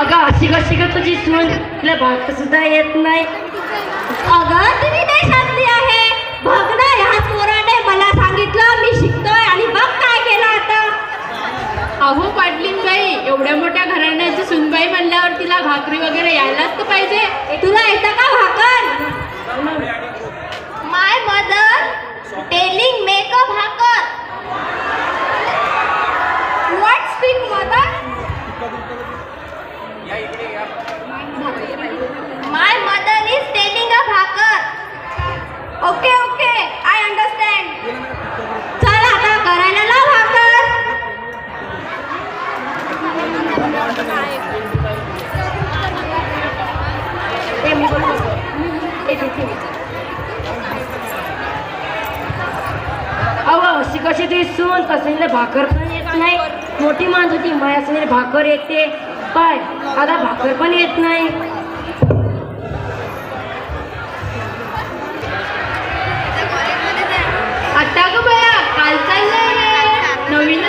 अगं अशी कशी का तुझी सून? तुला भाग सुद्धा येत नाही. अगं तुम्ही नाही सांगली आहे. बघणं ह्या पोराने मला सांगितलं. मी शिकतोय आणि बघ काय केलं आता. अहो पाटलीन बाई एवढ्या मोठ्या घराण्याची सुनबाई म्हणल्यावर तिला भाकरी वगैरे यायलाच तर पाहिजे. येते सून तसं भाकर पण येत नाही. मोठी मांज होती मायासने भाकर येते. पाय आता भाकर पण येत नाही. आता ग बया काल चाललंय. नवीन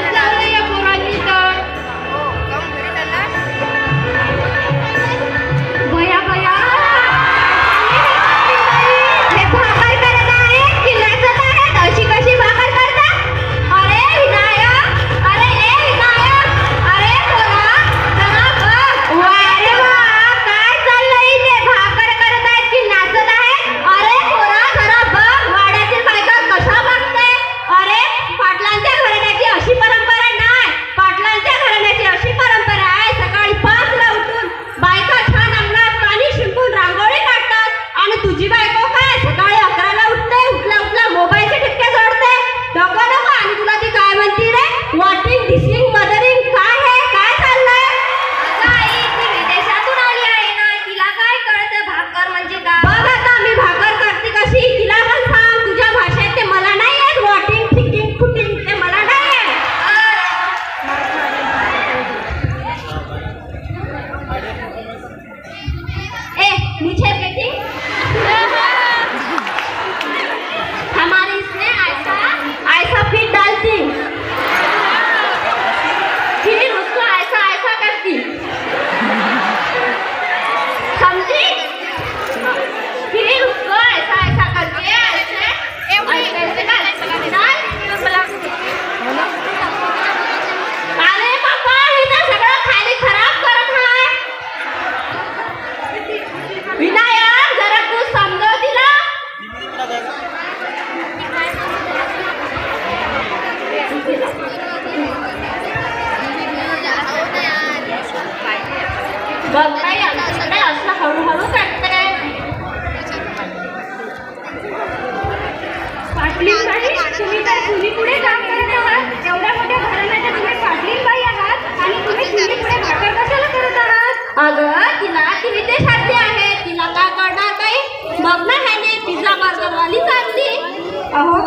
अहो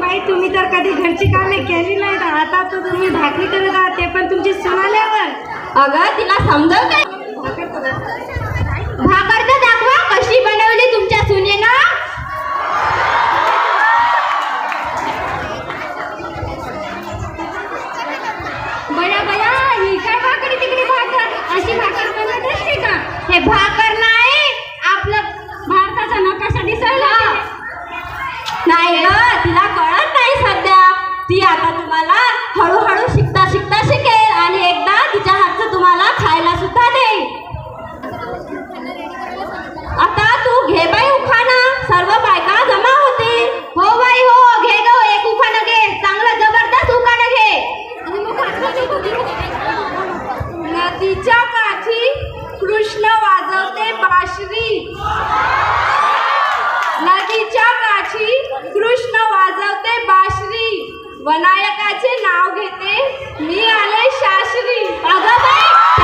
बाई तुम्ही तर कधी घरची कामे केली नाही तर आता तर तुम्ही भाकरी करत आहात ते पण तुमची सुनाल्यावर. अगं तिला समजव काय? भाकर तर दाखवा कशी बनवली तुमच्या सुने ना बया बया काय भाकरी तिकडे भाकर? अशी भाकर बनवत का? हे भाकर नाही ग तिला कळत नाही सध्या. ती आता वनायकाचे नाव घेते. मी आले शास्त्री. अगं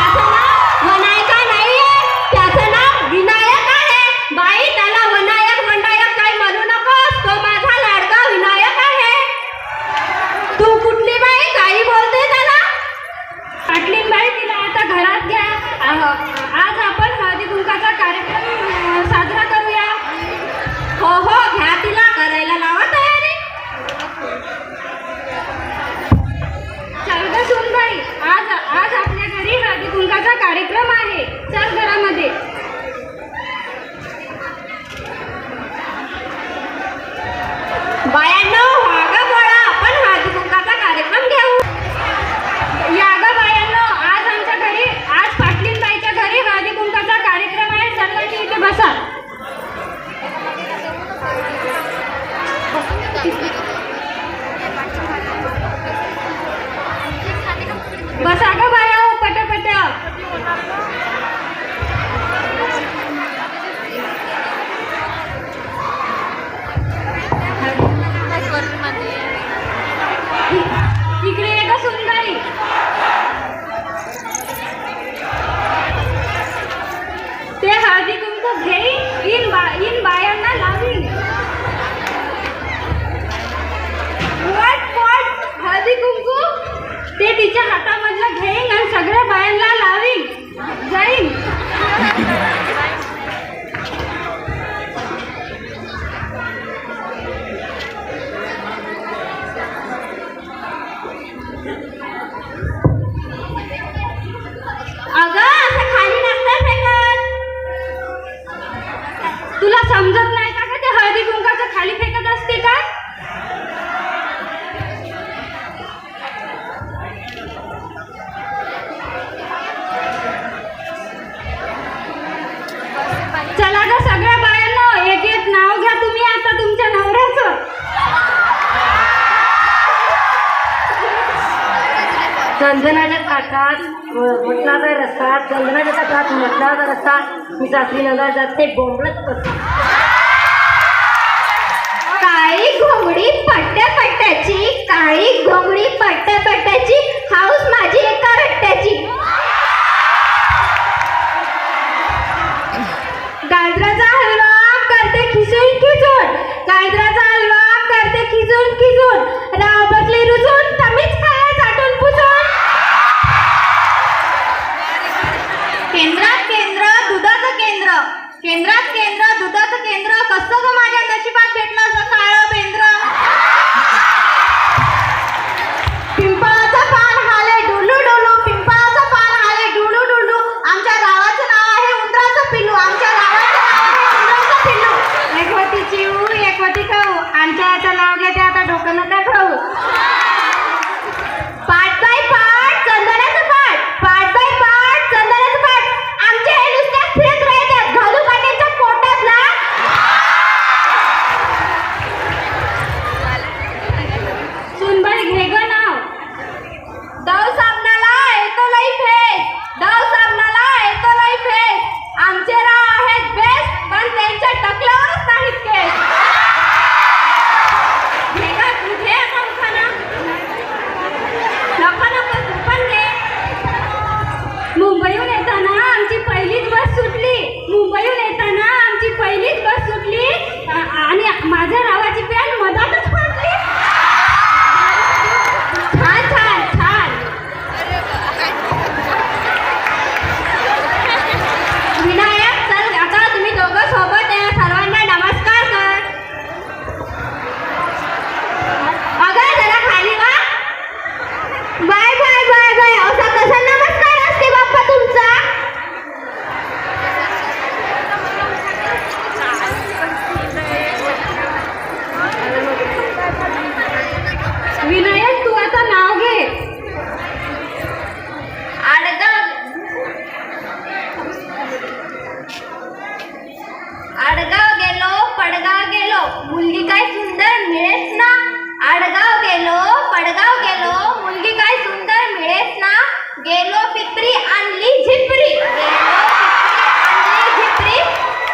चंदनाच्या काठात मटणाचा रस्ता चंदनाच्या काठात मटणाचा रस्ता. मी सासरी नगर जाते बोंबडत असतो काळी घोंगडी पट्ट्या पट्ट्याची काळी घोंगडी पट्ट्या पट्ट्याची हाऊस माझी एका रट्ट्याची. झिपरी आणली झिपरी. झिपरी आणली झिपरी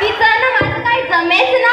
तिचं ना माझं काही जमेच ना?